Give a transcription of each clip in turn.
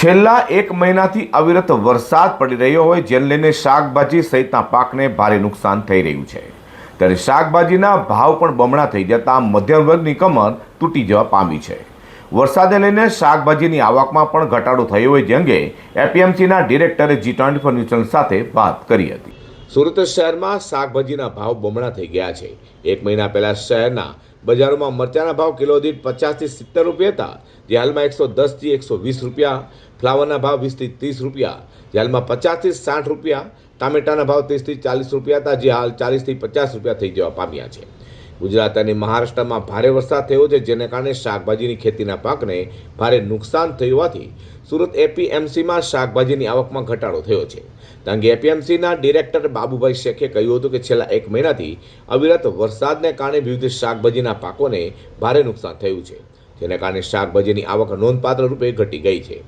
છેલ્લા એક મહિનાથી અવિરત વરસાદ પડી રહ્યો હોય, જેને લઈને શાકભાજી સહિતના પાકને ભારે નુકસાન થઈ રહ્યું છે. ત્યારે શાકભાજીના ભાવ પણ બમણા થઈ જતાં મધ્યમ વર્ગની કમર તૂટી જવા પામી છે. વરસાદને લઈને શાકભાજીની આવકમાં પણ ઘટાડો થયો હોય, જે અંગે એપીએમસીના ડિરેક્ટરે જી ટ્વેન્ટી ફોર ન્યૂઝ સાથે વાત કરી હતી. સુરત શહેરમાં શાકભાજીના ભાવ બમણા થઈ ગયા છે. એક મહિના પહેલા શહેરના બજારોમાં મરચાના ભાવ કિલો દીઠ પચાસથી સિત્તેર રૂપિયા હતા. જે હાલમાં એકસો દસથી એકસો વીસ રૂપિયા ફ્લાવરના ભાવ વીસથી ત્રીસ રૂપિયા જેલમાં પચાસથી સાઠ રૂપિયા, ટામેટાના ભાવ ત્રીસથી ચાલીસ રૂપિયા હતા, જે હાલ ચાલીસથી પચાસ રૂપિયા થઈ જવા પામ્યા છે. ગુજરાત અને મહારાષ્ટ્રમાં ભારે વરસાદ થયો છે, જેને કારણે શાકભાજીની ખેતીના પાકને ભારે નુકસાન થયું હોવાથી સુરત એપીએમસીમાં શાકભાજીની આવકમાં ઘટાડો થયો છે. કારણ એપીએમસીના ડિરેક્ટર બાબુભાઈ શેખે કહ્યું હતું કે છેલ્લા એક મહિનાથી અવિરત વરસાદને કારણે વિવિધ શાકભાજીના પાકોને ભારે નુકસાન થયું છે, જેને કારણે શાકભાજીની આવક નોંધપાત્ર રૂપે ઘટી ગઈ છે.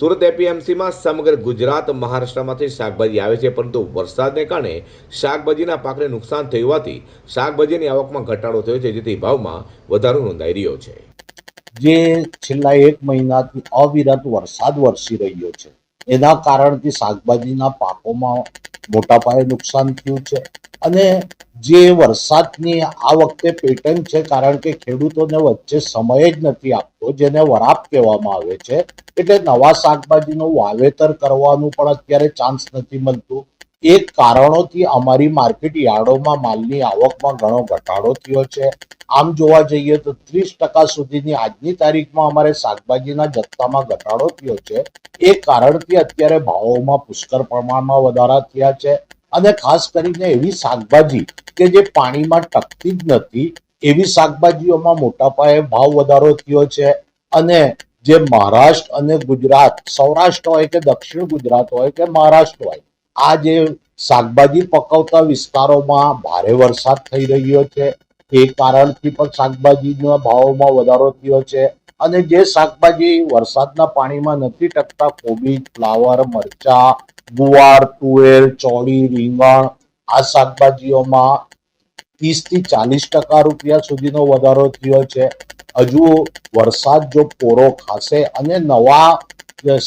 સુરત એપીએમસીમાં સમગ્ર ગુજરાત મહારાષ્ટ્રમાંથી શાકભાજી આવે છે, પરંતુ વરસાદને કારણે શાકભાજીના પાકને નુકસાન થયું હોવાથી શાકભાજીની આવકમાં ઘટાડો થયો છે, જેથી ભાવમાં વધારો નોંધાઈ રહ્યો છે. જે છેલ્લા એક મહિનાથી અવિરત વરસાદ વરસી રહ્યો છે. એના કારણથી શાકભાજીના પાકોમાં મોટા પાયે નુકસાન થયું છે. અને જે વરસાદની આ વખતે પેટર્ન છે, કારણ કે ખેડૂતોને વચ્ચે સમય જ નથી આપતો, જેને વરાપ કહેવામાં આવે છે, એટલે નવા શાકભાજીનું વાવેતર કરવાનું પણ અત્યારે ચાન્સ નથી મળતું. એ કારણોથી અમારી માર્કેટ યાર્ડોમાં માલની આવકમાં ઘણો ઘટાડો થયો છે. આમ જોવા જઈએ તો ત્રીસ ટકા સુધીની આજની તારીખમાં અમારે શાકભાજીના જથ્થામાં ઘટાડો થયો છે. એ કારણથી અત્યારે ભાવોમાં પુષ્કળ પ્રમાણમાં વધારા થયા છે. અને ખાસ કરીને એવી શાકભાજી કે જે પાણીમાં ટકતી જ નથી, એવી શાકભાજીઓમાં મોટા પાયે ભાવ વધારો થયો છે અને જે મહારાષ્ટ્ર અને ગુજરાત, સૌરાષ્ટ્ર હોય કે દક્ષિણ ગુજરાત હોય કે મહારાષ્ટ્ર હોય, આ જે શાકભાજી પકવતા વિસ્તારોમાં ભારે વરસાદ થઈ રહ્યો છે. એ કારણથી પણ શાકભાજીના ભાવોમાં વધારો થયો છે અને જે શાકભાજી વરસાદના પાણીમાં નથી ટકતા કોબીજ ફ્લાવર, મરચા ગુવાર તુવેર, ચોળી, રીંગણ આ શાકભાજીઓમાં ત્રીસથી ચાલીસ ટકા રૂપિયા સુધીનો વધારો થયો છે. હજુ વરસાદ જો પોરો ખાશે અને નવા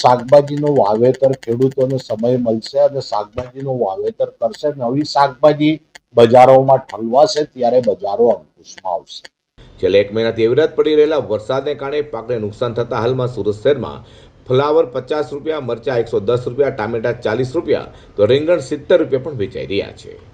શાકભાજીનું વાવેતર ખેડૂતોને સમય મળશે અને શાકભાજીનું વાવેતર કરશે, નવી શાકભાજી બજારોમાં ઠલવાશે ત્યારે બજારો અંકુશમાં આવશે. છેલ્લા એક મહિનાથી અવિરત પડી રહેલા વરસાદને કારણે પાકને નુકસાન થતા હાલમાં સુરત શહેરમાં ફ્લાવર પચાસ રૂપિયા, મરચાં એકસો દસ રૂપિયા, ટામેટા ચાલીસ રૂપિયા, તો રીંગણ સિત્તેર રૂપિયા પણ વેચાઈ રહ્યા છે.